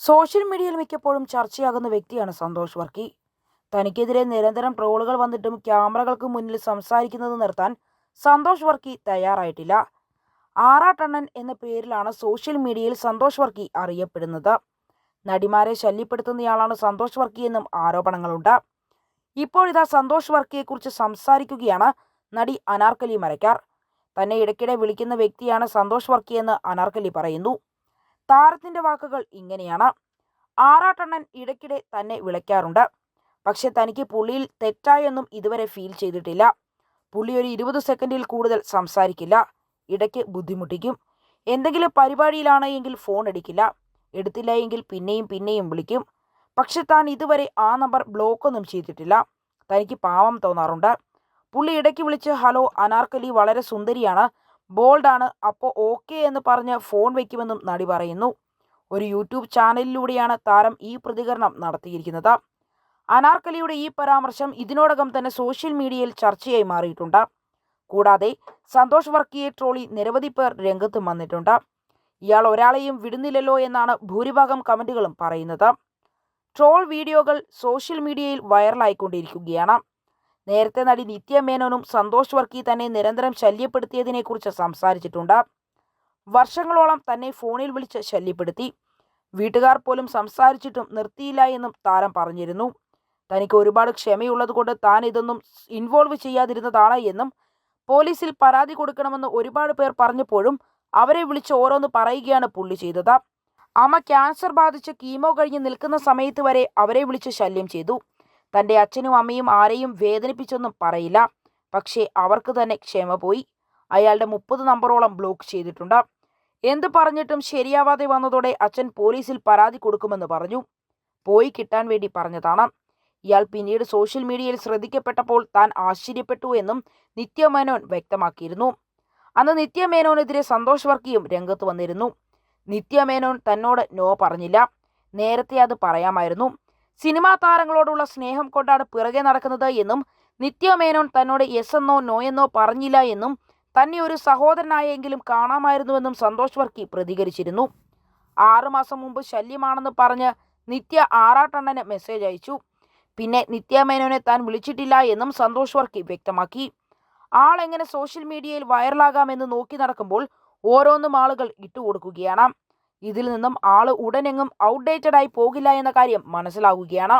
Social മീഡിയയിൽ മിക്കപ്പോഴും ചർച്ചയാകുന്ന വ്യക്തിയാണ് സന്തോഷ് വർക്കി. തനിക്കെതിരെ നിരന്തരം ട്രോളുകൾ വന്നിട്ടും ക്യാമറകൾക്ക് മുന്നിൽ സംസാരിക്കുന്നത് നിർത്താൻ സന്തോഷ് വർക്കി തയ്യാറായിട്ടില്ല. ആറാട്ടണ്ണൻ എന്ന പേരിലാണ് സോഷ്യൽ മീഡിയയിൽ സന്തോഷ് വർക്കി അറിയപ്പെടുന്നത്. നടിമാരെ ശല്യപ്പെടുത്തുന്നയാളാണ് സന്തോഷ് വർക്കി എന്നും ആരോപണങ്ങളുണ്ട്. ഇപ്പോഴിതാ സന്തോഷ് വർക്കിയെക്കുറിച്ച് സംസാരിക്കുകയാണ് നടി അനാർക്കലി മരക്കാർ. തന്നെ ഇടയ്ക്കിടെ വിളിക്കുന്ന വ്യക്തിയാണ് സന്തോഷ് വർക്കി എന്ന് അനാർക്കലി പറയുന്നു. താരത്തിന്റെ വാക്കുകൾ ഇങ്ങനെയാണ്. ആറാട്ടണ്ണൻ ഇടയ്ക്കിടെ തന്നെ വിളിക്കാറുണ്ട്. പക്ഷെ തനിക്ക് പുള്ളിയിൽ തെറ്റായൊന്നും ഇതുവരെ ഫീൽ ചെയ്തിട്ടില്ല. പുള്ളി ഒരു ഇരുപത് സെക്കൻഡിൽ കൂടുതൽ സംസാരിക്കില്ല. ഇടയ്ക്ക് ബുദ്ധിമുട്ടിക്കും. എന്തെങ്കിലും പരിപാടിയിലാണ് എങ്കിൽ ഫോൺ അടിക്കില്ല. എടുത്തില്ല എങ്കിൽ പിന്നെയും പിന്നെയും വിളിക്കും. പക്ഷെ താൻ ഇതുവരെ ആ നമ്പർ ബ്ലോക്കൊന്നും ചെയ്തിട്ടില്ല. തനിക്ക് പാവം തോന്നാറുണ്ട്. പുള്ളി ഇടയ്ക്ക് വിളിച്ച് ഹലോ അനാർക്കലി വളരെ സുന്ദരിയാണ്. ബോൾഡാണ്. അപ്പോൾ ഓക്കെ എന്ന് പറഞ്ഞ് ഫോൺ വയ്ക്കുമെന്നും നടി പറയുന്നു. ഒരു യൂട്യൂബ് ചാനലിലൂടെയാണ് താരം ഈ പ്രതികരണം നടത്തിയിരിക്കുന്നത്. അനാർക്കലിയുടെ ഈ പരാമർശം ഇതിനോടകം തന്നെ സോഷ്യൽ മീഡിയയിൽ ചർച്ചയായി മാറിയിട്ടുണ്ട്. കൂടാതെ സന്തോഷ് വർക്കിയെ ട്രോളി നിരവധി പേർ രംഗത്തും വന്നിട്ടുണ്ട്. ഇയാൾ ഒരാളെയും വിടുന്നില്ലല്ലോ എന്നാണ് ഭൂരിഭാഗം കമന്റുകളും പറയുന്നത്. ട്രോൾ വീഡിയോകൾ സോഷ്യൽ മീഡിയയിൽ വൈറലായിക്കൊണ്ടിരിക്കുകയാണ്. നേരത്തെ നടി നിത്യ മേനോനും സന്തോഷ് വർക്കി തന്നെ നിരന്തരം ശല്യപ്പെടുത്തിയതിനെക്കുറിച്ച് സംസാരിച്ചിട്ടുണ്ട്. വർഷങ്ങളോളം തന്നെ ഫോണിൽ വിളിച്ച് ശല്യപ്പെടുത്തി. വീട്ടുകാർ പോലും സംസാരിച്ചിട്ടും നിർത്തിയില്ല എന്നും താരം പറഞ്ഞിരുന്നു. തനിക്ക് ഒരുപാട് ക്ഷമയുള്ളതുകൊണ്ട് താൻ ഇതൊന്നും ഇൻവോൾവ് ചെയ്യാതിരുന്നതാണ് എന്നും പോലീസിൽ പരാതി കൊടുക്കണമെന്ന് ഒരുപാട് പേർ പറഞ്ഞപ്പോഴും അവരെ വിളിച്ച് ഓരോന്ന് പറയുകയാണ് പുള്ളി ചെയ്തത്. അമ്മ ക്യാൻസർ ബാധിച്ച് കീമോ കഴിഞ്ഞ് നിൽക്കുന്ന സമയത്ത് വരെ അവരെ വിളിച്ച് ശല്യം ചെയ്തു. തന്റെ അച്ഛനും അമ്മയും ആരെയും വേദനിപ്പിച്ചൊന്നും പറയില്ല. പക്ഷേ അവർക്ക് തന്നെ ക്ഷമ പോയി. അയാളുടെ മുപ്പത് നമ്പറോളം ബ്ലോക്ക് ചെയ്തിട്ടുണ്ട്. എന്ത് പറഞ്ഞിട്ടും ശരിയാവാതെ വന്നതോടെ അച്ഛൻ പോലീസിൽ പരാതി കൊടുക്കുമെന്ന് പറഞ്ഞു. പോയി കിട്ടാൻ വേണ്ടി പറഞ്ഞതാണ്. ഇയാൾ പിന്നീട് സോഷ്യൽ മീഡിയയിൽ ശ്രദ്ധിക്കപ്പെട്ടപ്പോൾ താൻ ആശ്ചര്യപ്പെട്ടു എന്നും നിത്യമേനോൻ വ്യക്തമാക്കിയിരുന്നു. അന്ന് നിത്യമേനോനെതിരെ സന്തോഷ് വർക്കിയും രംഗത്ത് വന്നിരുന്നു. നിത്യമേനോൻ തന്നോട് നോ പറഞ്ഞില്ല. നേരത്തെ അത് പറയാമായിരുന്നു. സിനിമാ താരങ്ങളോടുള്ള സ്നേഹം കൊണ്ടാണ് പിറകെ നടക്കുന്നത് എന്നും നിത്യമേനോൻ തന്നോട് യെസ് എന്നോ നോ എന്നോ പറഞ്ഞില്ല എന്നും തന്നെ ഒരു സഹോദരനായെങ്കിലും കാണാമായിരുന്നുവെന്നും സന്തോഷ് വർക്കി പ്രതികരിച്ചിരുന്നു. ആറുമാസം മുമ്പ് ശല്യമാണെന്ന് പറഞ്ഞ് നിത്യ ആറാട്ടണ്ണന് മെസ്സേജ് അയച്ചു. പിന്നെ നിത്യമേനോനെ താൻ വിളിച്ചിട്ടില്ല എന്നും സന്തോഷ് വർക്കി വ്യക്തമാക്കി. ആൾ എങ്ങനെ സോഷ്യൽ മീഡിയയിൽ വൈറലാകാമെന്ന് നോക്കി നടക്കുമ്പോൾ ഓരോന്നും ആളുകൾ ഇട്ടുകൊടുക്കുകയാണ്. ഇതിൽ നിന്നും ആൾ ഉടനെങ്ങും ഔട്ട്ഡേറ്റഡ് ആയി പോകില്ല എന്ന കാര്യം മനസ്സിലാവുകയാണ്.